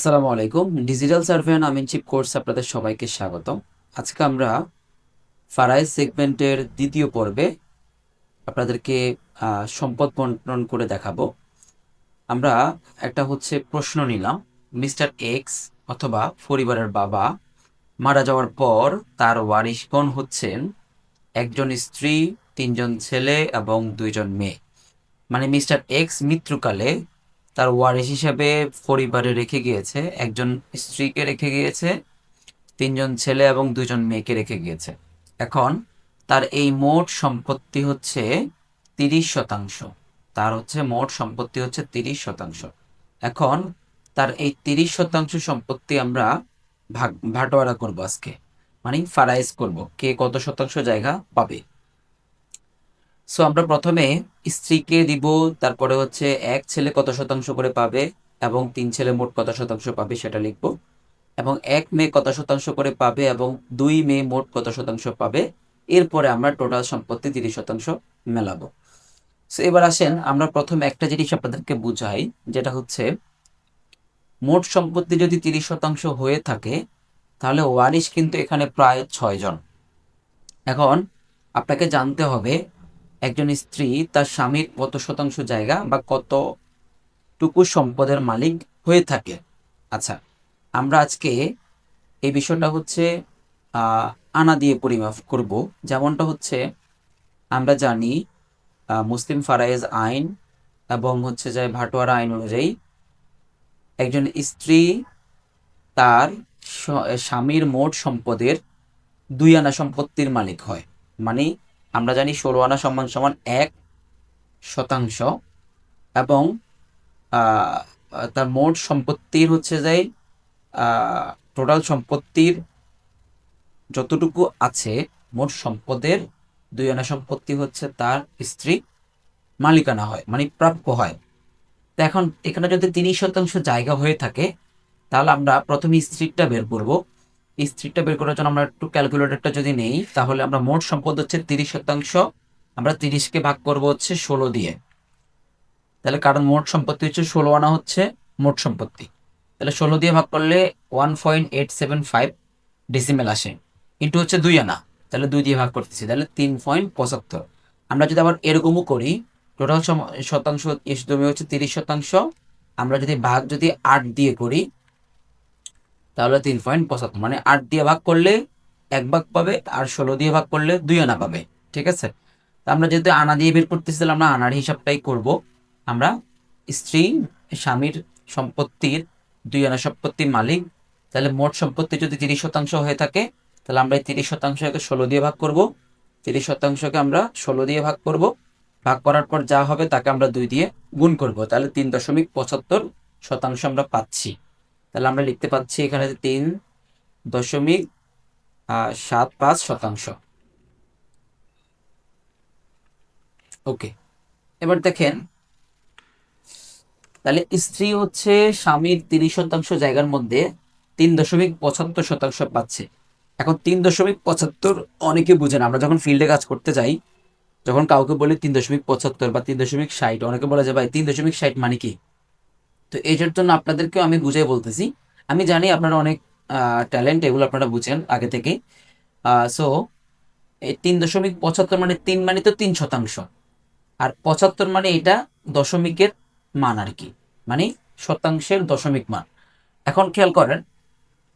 আসসালামু আলাইকুম। Digital survey and আমিনশিপ কোর্স আপনাদের সবাইকে স্বাগতম। আজকে আমরা ফারাইজ সেগমেন্টের দ্বিতীয় পর্বে আপনাদেরকে সম্পদ বন্টন করে দেখাবো। আমরা একটা হচ্ছে প্রশ্ন নিলাম, মিস্টার এক্স অথবা পরিবারের বাবা মারা যাওয়ার পর তার ওয়ারিশগণ হচ্ছেন একজন স্ত্রী, তিনজন ছেলে এবং দুইজন মেয়ে। মানে মিস্টার এক্স মৃত্যুকালে তার ওয়ারিশ হিসাবে পরিবারে রেখে গিয়েছে, একজন স্ত্রীকে রেখে গিয়েছে, তিনজন ছেলে এবং দুজন মেয়েকে রেখে গিয়েছে। এখন তার এই মোট সম্পত্তি হচ্ছে তিরিশ শতাংশ। তার হচ্ছে মোট সম্পত্তি হচ্ছে তিরিশ শতাংশ। এখন তার এই তিরিশ শতাংশ সম্পত্তি আমরা ভাগ ভাটোয়ারা করব আজকে। মানে ফারাইজ করব, কে কত শতাংশ জায়গা পাবে। সো আমরা প্রথমে স্ত্রীকে দিব, তারপরে হচ্ছে এক ছেলে কত শতাংশ করে পাবে এবং তিন ছেলে মোট কত শতাংশ পাবে সেটা লিখব। এবং এক মেয়ে কত শতাংশ করে পাবে এবং দুই মেয়ে মোট কত শতাংশ পাবে, এরপরে আমরা টোটাল সম্পত্তি তিরিশ শতাংশ মেলাবো। সো এবার আসেন, আমরা প্রথম একটা জিনিস আপনাদেরকে বুঝাই, যেটা হচ্ছে মোট সম্পত্তি যদি তিরিশ শতাংশ হয়ে থাকে, তাহলে ওয়ারিশ কিন্তু এখানে প্রায় ছয় জন। এখন আপনাকে জানতে হবে একজন স্ত্রী তার স্বামীর কত শতাংশ জায়গা বা কতটুকু সম্পদের মালিক হয়ে থাকে। আচ্ছা আমরা আজকে এই বিষয়টা হচ্ছে আনা দিয়ে পরিমাপ করব। যেমনটা হচ্ছে, আমরা জানি মুসলিম ফারায়েজ আইন এবং হচ্ছে যে ভাটোয়ারা আইন অনুযায়ী একজন স্ত্রী তার স্বামীর মোট সম্পদের দুই আনা সম্পত্তির মালিক হয়। মানে আমরা জানি ষোলো আনা সমান সমান এক শতাংশ এবং তার মোট সম্পত্তির হচ্ছে যে টোটাল সম্পত্তির যতটুকু আছে, মোট সম্পদের দুই আনা সম্পত্তি হচ্ছে তার স্ত্রী মালিকানা হয় মানে প্রাপ্য হয়। তো এখন এখানে যদি তিরিশ শতাংশ জায়গা হয়ে থাকে, তাহলে আমরা প্রথমে স্ত্রীটা বের করব। স্ত্রীটা বের করার জন্য আমরা একটু ক্যালকুলেটরটা যদি নেই, তাহলে আমরা মোট সম্পদ হচ্ছে তিরিশ শতাংশ, আমরা তিরিশকে ভাগ করব হচ্ছে ষোলো দিয়ে। তাহলে কারণ মোট সম্পত্তি হচ্ছে ষোলো আনা হচ্ছে মোট সম্পত্তি। তাহলে ষোলো দিয়ে ভাগ করলে one point eight seven five decimal আসে। ইন্টু হচ্ছে দুই আনা, তাহলে দুই দিয়ে ভাগ করতেছি, তাহলে তিন পয়েন্ট পঁচাত্তর। আমরা যদি আবার এরকমও করি টোটাল শতাংশ জমি হচ্ছে তিরিশ শতাংশ, আমরা যদি ভাগ যদি আট দিয়ে করি তাহলে তিন পয়েন্ট পঁচাত্তর মানে আট দিয়ে ভাগ করলে এক ভাগ পাবে আর ষোলো দিয়ে ভাগ করলে দুই আনা পাবে, ঠিক আছে? তা আমরা যেহেতু আনা দিয়ে বের করতেছি তাহলে আমরা আনার হিসাবটাই করব। আমরা স্ত্রী, স্বামীর সম্পত্তির দুই আনা সম্পত্তির মালিক, তাহলে মোট সম্পত্তি যদি তিরিশ শতাংশ হয়ে থাকে, তাহলে আমরা এই তিরিশ শতাংশকে ষোলো দিয়ে ভাগ করব। তিরিশ শতাংশকে আমরা ষোলো দিয়ে ভাগ করব। ভাগ করার পর যা হবে তাকে আমরা দুই দিয়ে গুণ করব, তাহলে তিন দশমিক পঁচাত্তর শতাংশ আমরা পাচ্ছি। তাহলে আমরা লিখতে পাচ্ছি এখানে তিন দশমিক সাত পাঁচ শতাংশ। ওকে, এবার দেখেন, তাহলে স্ত্রী হচ্ছে স্বামীর তিরিশ শতাংশ জায়গার মধ্যে তিন দশমিক পঁচাত্তর শতাংশ পাচ্ছে। এখন তিন দশমিক পঁচাত্তর অনেকে বুঝে না। আমরা যখন ফিল্ডে কাজ করতে যাই, যখন কাউকে বলি তিন দশমিক পঁচাত্তর বা তিন দশমিক ষাট, অনেকে বলে যে, ভাই, তিন দশমিক ষাট মানে কি? তো এটার জন্য আপনাদেরকেও আমি বুঝাই বলতেছি। আমি জানি আপনারা অনেক ট্যালেন্ট এগুলো আপনারা বুঝেন আগে থেকে সো এই তিন দশমিক পঁচাত্তর মানে তিন মানে তো তিন শতাংশ। আর পঁচাত্তর মানে এটা দশমিকের মান আর কি মানে শতাংশের দশমিক মান। এখন খেয়াল করেন,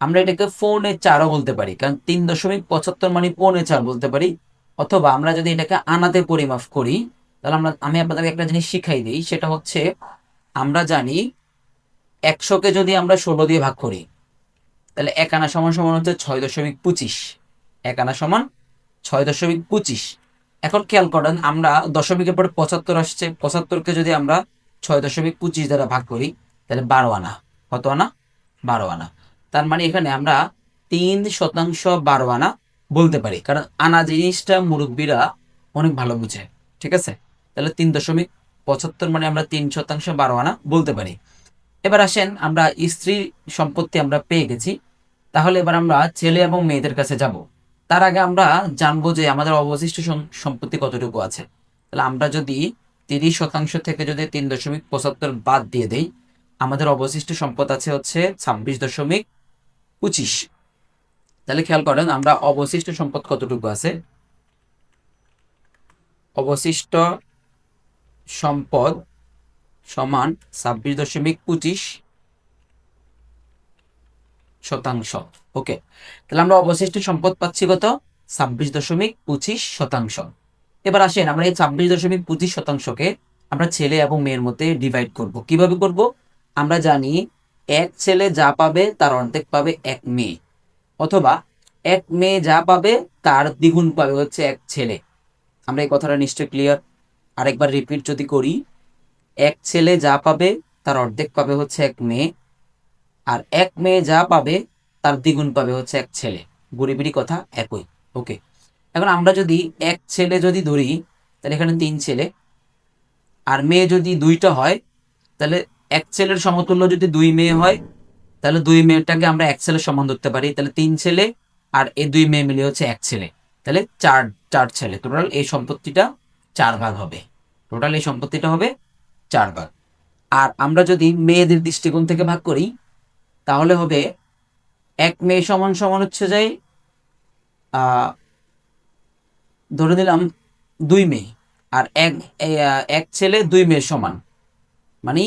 আমরা এটাকে ফোনে চারও বলতে পারি, কারণ তিন দশমিক পঁচাত্তর মানে পৌনে চার বলতে পারি। অথবা আমরা যদি এটাকে আনাতে পরিমাপ করি, তাহলে আমরা, আমি আপনাদেরকে একটা জিনিস শিখাই দিই, সেটা হচ্ছে আমরা জানি একশোকে যদি আমরা ষোলো দিয়ে ভাগ করি, তাহলে এক আনা সমান সমান হচ্ছে ছয় দশমিক পঁচিশ। এক আনা সমান ছয় দশমিক পঁচিশ। এখন খেয়াল করেন, আমরা দশমিকের পরে পঁচাত্তর আসছে পঁচাত্তরকে যদি আমরা ছয় দশমিক পঁচিশ দ্বারা ভাগ করি, তাহলে বারো আনা। কত আনা? বারো আনা। তার মানে এখানে আমরা তিন শতাংশ বারো আনা বলতে পারি, কারণ আনা জিনিসটা মুরব্বীরা অনেক ভালো বুঝে, ঠিক আছে? তাহলে তিন দশমিক পঁচাত্তর মানে আমরা তিন শতাংশ বারো আনা বলতে পারি। এবার আসেন আমরা স্ত্রীর সম্পত্তি আমরা পেয়ে গেছি। তাহলে এবার আমরা ছেলে এবং মেয়েদের কাছে যাব। তার আগে আমরা জানব যে আমাদের অবশিষ্ট সম্পত্তি কতটুকু আছে। তাহলে আমরা যদি তিরিশ শতাংশ থেকে যদি তিন দশমিক পঁচাত্তর বাদ দিয়ে দেই, আমাদের অবশিষ্ট সম্পদ আছে হচ্ছে ছাব্বিশ দশমিক পঁচিশ। তাহলে খেয়াল করেন আমরা অবশিষ্ট সম্পদ কতটুকু আছে? অবশিষ্ট সম্পদ সমান ছাব্বিশ দশমিক পঁচিশ শতাংশ। ওকে, তাহলে আমরা অবশিষ্ট সম্পদ পাচ্ছি কত? ছাব্বিশ দশমিক পঁচিশ শতাংশ। এবার আসেন আমরা এই ছাব্বিশ দশমিক পঁচিশ শতাংশকে আমরা ছেলে এবং মেয়ের মধ্যে ডিভাইড করব। কীভাবে করব? আমরা জানি এক ছেলে যা পাবে তার অর্ধেক পাবে এক মেয়ে, অথবা এক মেয়ে যা পাবে তার দ্বিগুণ পাবে হচ্ছে এক ছেলে। আমরা এই কথাটা নিশ্চয় ক্লিয়ার আরেকবার রিপিট যদি করি এক ছেলে যা পাবে, তার অর্ধেক পাবে হচ্ছে এক মেয়ে, আর এক মেয়ে যা পাবে, তার দ্বিগুণ পাবে হচ্ছে এক ছেলে। বুড়ি কথা একই ওকে এখন আমরা যদি এক ছেলে যদি ধরি, তাহলে এখানে তিন ছেলে। আর মেয়ে যদি দুইটা হয়, তাহলে এক ছেলের সমতুল্য যদি দুই মেয়ে হয়, তাহলে দুই মেয়েটাকে আমরা এক ছেলের সমান ধরতে পারি। তাহলে তিন ছেলে আর এই দুই মেয়ে মিলে হচ্ছে এক ছেলে। তাহলে চার চার ছেলে। টোটাল এই সম্পত্তিটা চার ভাগ হবে। টোটাল এই সম্পত্তিটা হবে চার ভাগ আর আমরা যদি মেয়েদের দৃষ্টিকোণ থেকে ভাগ করি, তাহলে হবে এক মেয়ে সমান সমান হচ্ছে যাই ধরে দিলাম দুই মেয়ে। আর এক এক ছেলে দুই মেয়ে সমান। মানে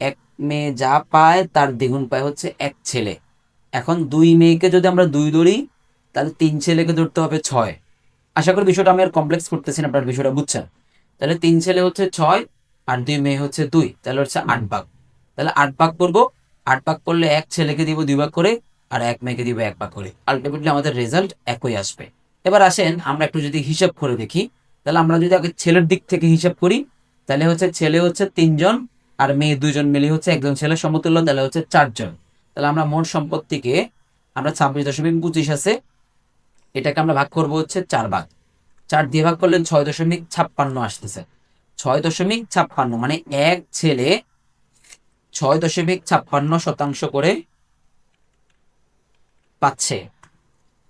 এক মেয়ে যা পায় তার দ্বিগুণ পায় হচ্ছে এক ছেলে। এখন দুই মেয়েকে যদি আমরা দুই ধরি, তাহলে তিন ছেলেকে ধরতে হবে ছয়। আশা করি বিষয়টা আমি আর কমপ্লেক্স করতেছি না, আপনার বিষয়টা বুঝছেন। তাহলে তিন ছেলে হচ্ছে ছয় আর দুই মেয়ে হচ্ছে দুই। তাহলে হচ্ছে আট ভাগ। তাহলে আট ভাগ করব। আট ভাগ করলে এক ছেলেকে দিব দুই ভাগ করে, আর এক মেয়েকে দিব এক ভাগ করে। আলটিমেটলি আমাদের রেজাল্ট একই আসবে। এবার আসেন, আমরা একটু যদি হিসাব করে দেখি। তাহলে আমরা যদি আগে ছেলের দিক থেকে হিসাব করি, তাহলে হচ্ছে ছেলে হচ্ছে তিনজন, আর মেয়ে দুজন মিলে হচ্ছে একজন ছেলে সমতুল্য, তাহলে হচ্ছে চারজন। তাহলে আমরা মোট সম্পত্তিকে, আমরা ছাব্বিশ দশমিক পঁচিশ আছে, এটাকে আমরা ভাগ করব হচ্ছে চার ভাগ। চার দিয়ে ভাগ করলে ছয় দশমিক ছাপ্পান্ন আসতেছে। ছয় দশমিক ছাপ্পান্ন মানে এক ছেলে ছয় দশমিক ছাপ্পান্ন শতাংশ করে পাচ্ছে।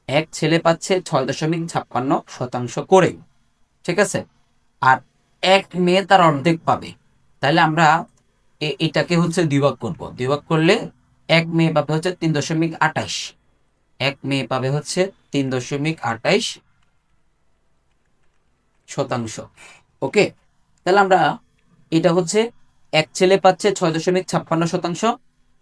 এক ছেলে পাচ্ছে ছয় দশমিক ছাপ্পান্ন শতাংশ করে ঠিক আছে? আর এক মেয়ে তার অর্ধেক পাবে। তাহলে আমরা এটাকে হচ্ছে দ্বিভাগ করব। দ্বিভাগ করলে এক মেয়ে পাবে হচ্ছে তিন দশমিক আঠাইশ এক মেয়ে পাবে হচ্ছে তিন দশমিক আঠাইশ শতাংশ। ওকে? তাহলে আমরা এটা হচ্ছে এক ছেলে পাচ্ছে ছয় দশমিক ছাপ্পান্ন শতাংশ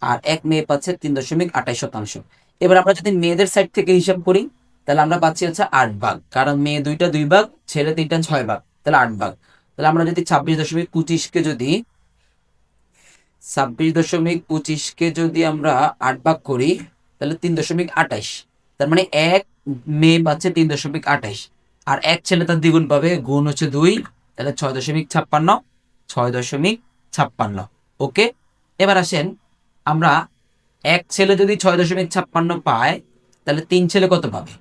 আর এক মেয়ে পাচ্ছে তিন দশমিক আঠাইশ শতাংশ। এবার আমরা যদি মেয়েদের সাইড থেকে হিসাব করি, তাহলে আমরা পাচ্ছি হচ্ছে আট ভাগ। কারণ মেয়ে দুইটা দুই ভাগ, ছেলে তিনটা ছয় ভাগ, তাহলে আট ভাগ। তাহলে আমরা যদি ছাব্বিশ দশমিক পঁচিশকে যদি, ছাব্বিশ দশমিক পঁচিশকে যদি আমরা আট ভাগ করি, তাহলে তিন দশমিক আঠাইশ। তার মানে এক মেয়ে পাচ্ছে তিন দশমিক আঠাইশ। আর এক ছেলে তার দ্বিগুণ পাবে, গুণ হচ্ছে দুই। তাহলে ছয় দশমিক ছাপ্পান্ন, ছয় দশমিক ছাপ্পান্ন। ওকে? এবার আসেন, আমরা এক ছেলে যদি ছয় দশমিক ছাপ্পান্ন পায়, তাহলে তিন ছেলে কত পাবে?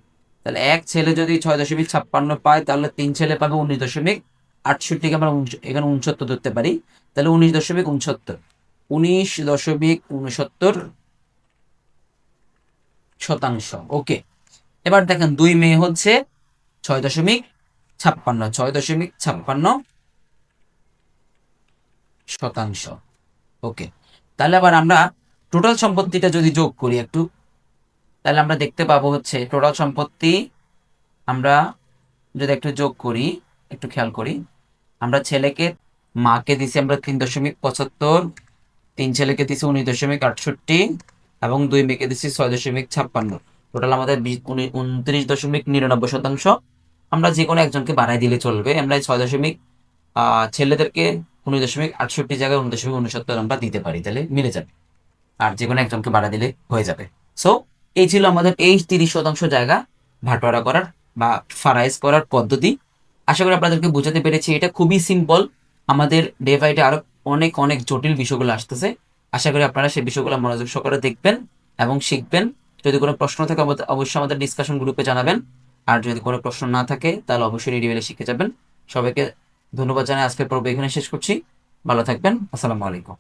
তাহলে এক ছেলে যদি ছয় দশমিক ছাপ্পান্ন পায়, তাহলে তিন ছেলে পাবে উনিশ দশমিক আটষট্টিকে আমরা এখানে উনসত্তর ধরতে পারি। তাহলে উনিশ দশমিক উনসত্তর। উনিশ দশমিক উনসত্তর শতাংশ। ওকে? এবার দেখেন দুই মেয়ে হচ্ছে ছয় দশমিক ছাপ্পান্ন, ছয় দশমিক ছাপ্পান্ন শতাংশ। ওকে, তাহলে আবার আমরা টোটাল সম্পত্তিটা যদি যোগ করি একটু, তাহলে আমরা দেখতে পাবো হচ্ছে টোটাল সম্পত্তি আমরা যদি একটু যোগ করি, একটু খেয়াল করি, আমরা ছেলেকে, মাকে দিছি আমরা তিন দশমিক পঁচাত্তর, তিন ছেলেকে দিছি উনিশ দশমিক আটষট্টি এবং দুই মেয়েকে দিছি ছয় দশমিক ছাপ্পান্ন। টোটাল আমাদের উনত্রিশ দশমিক নিরানব্বই শতাংশ। আমরা যে কোনো একজনকে বাড়াই দিলে চলবে। আমরা ছয় দশমিক ছেলেদেরকে উনিশ দশমিক আটষট্টি জায়গায় উনিশ দশমিক উনসত্তর আমরা দিতে পারি, তাহলে মিলে যাবে। আর যে কোনো একজনকে বাড়া দিলে হয়ে যাবে। সো এই ছিল আমাদের এই তিরিশ শতাংশ জায়গা ভাটোয়ারা করার বা ফারাইজ করার পদ্ধতি। আশা করি আপনাদেরকে বোঝাতে পেরেছি, এটা খুবই সিম্পল আমাদের ডে বাই ডে আরও অনেক অনেক জটিল বিষয়গুলো আসতেছে। আশা করি আপনারা সেই বিষয়গুলো মনোযোগ সহকারে দেখবেন এবং শিখবেন। যদি কোনো প্রশ্ন থাকে অবশ্যই আমাদের ডিসকাশন গ্রুপে জানাবেন। আর যদি কোনো প্রশ্ন না থাকে, তাহলে অবশ্যই রেডিওলে শিখে যাবেন। সবাইকে ধন্যবাদ জানাই। আজকের পর্ব এখানে শেষ করছি। ভালো থাকবেন। আসসালামু আলাইকুম।